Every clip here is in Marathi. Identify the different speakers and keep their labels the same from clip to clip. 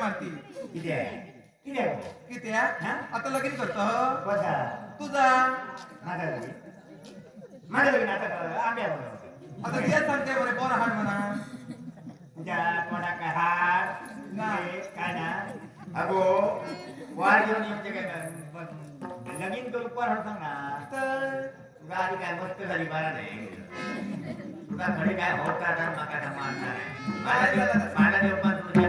Speaker 1: मारती
Speaker 2: किती आहे. किती आहे. भाऊ?
Speaker 1: किती आहे? आता लगीन करतो. तुझा
Speaker 2: माझा लग्न माझं लग्न आता बरोबर.
Speaker 1: आता ते सांगते बरे पोर हाड म्हणा.
Speaker 2: तुझ्या काय हात
Speaker 1: नाही.
Speaker 2: काय ना अगो वाढ घेऊन येते काय लगीन करू पण सांग. ना
Speaker 1: तर?
Speaker 2: तुला आधी काय मस्त झाली बरा नाही. तुला खडे काय होता माका मारणार आहे मला देव मला देव पण तुझ्या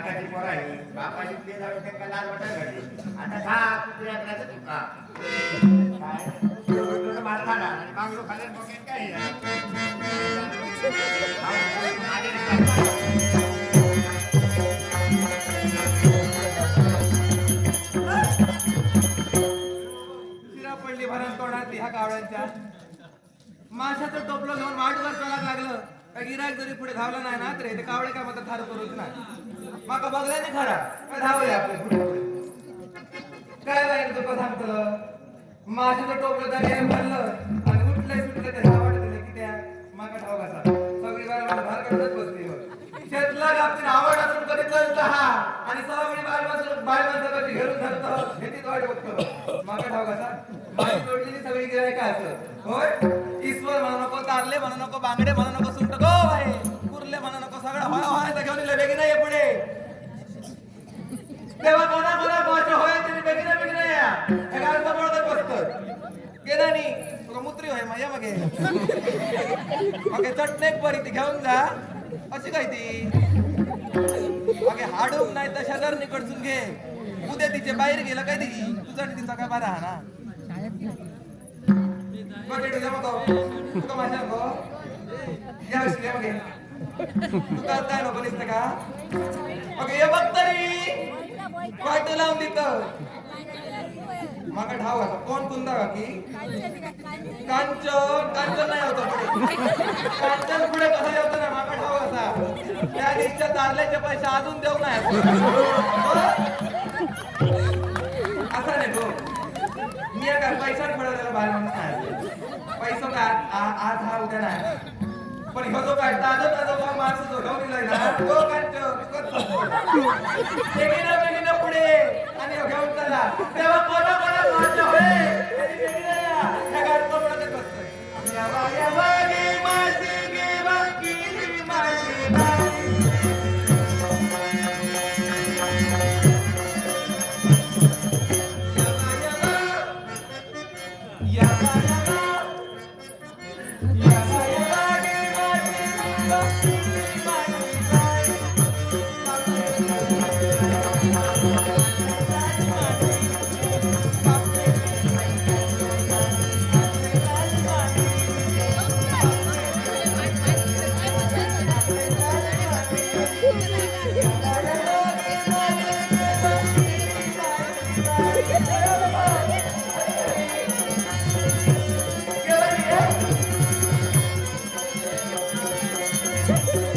Speaker 1: काय
Speaker 2: पोर आहे. बापाची ते झालं त्यांना लाज वाटत घडली आता खा कुत्र्याचा तुका. काय थोडं मार आणि काय
Speaker 1: पडली भरण तोंडात ह्या कावळ्यांच्या माशाचं टोपलं घेऊन वाट करतो का गिराक जरी पुढे धावला नाही ना तर हे कावळे काय म्हणतात थार करूच नाही. माका बघला नाही खरा काय धावले आपले पुढे? काय बाई तुका सांगतलं माझं तर टोपलं तर हे भरलं आणि उठलंय सुटलं ते धावट दिलं की त्या माका ठाव कसा सगळी बाय मला भार करतच बसली शेतला गापतीन आवड असून कधी करत हा? आणि सगळी बाय माणसं बाय माणसं कधी घेऊन हे हेतीच वाट बघतो. माका ठाव कसा माझी काय असं. होय? ईश्वर म्हणू नको तारले म्हणू नको बांगडे म्हणू नको सुंट गो बाई. कुर्ले म्हणू नको सगळं होय होय तर घेऊन बेगी नाही पुढे. तेव्हा कोणा कोणा भाषा होय तरी बेगिना बेगिना या. एका बोलत बसत गेला नी तुका मुत्री होय माझ्या मागे मागे चटणेक बरी ती घेऊन जा. अशी काय ती? मागे हाडूक नाही तर शेजार निकडसून घे. उद्या तिचे बाहेर गेलं काय ती? तुझा तिचा काय बरा हा ना? माका ठाव घाला. कोण कुंदा की कांचन. कांचन नाही होतं पुढे. कांचन पुढे कसं येतो ना माका ठाव असा त्या दिवशीच्या तारल्याचे पैसे अजून देऊ नाही. असा नाही तो मी काय पैसा पडवलेला बाहेर म्हणून नाही. पैसो का? आज हा उद्या नाही. पण ह्यो जो काय माणसं झोडवलेला ना तो काय पुढे आणि घेऊन चला. तेव्हा कोणा कोणा माझ्या होय Yeah, yeah, yeah. Thank you.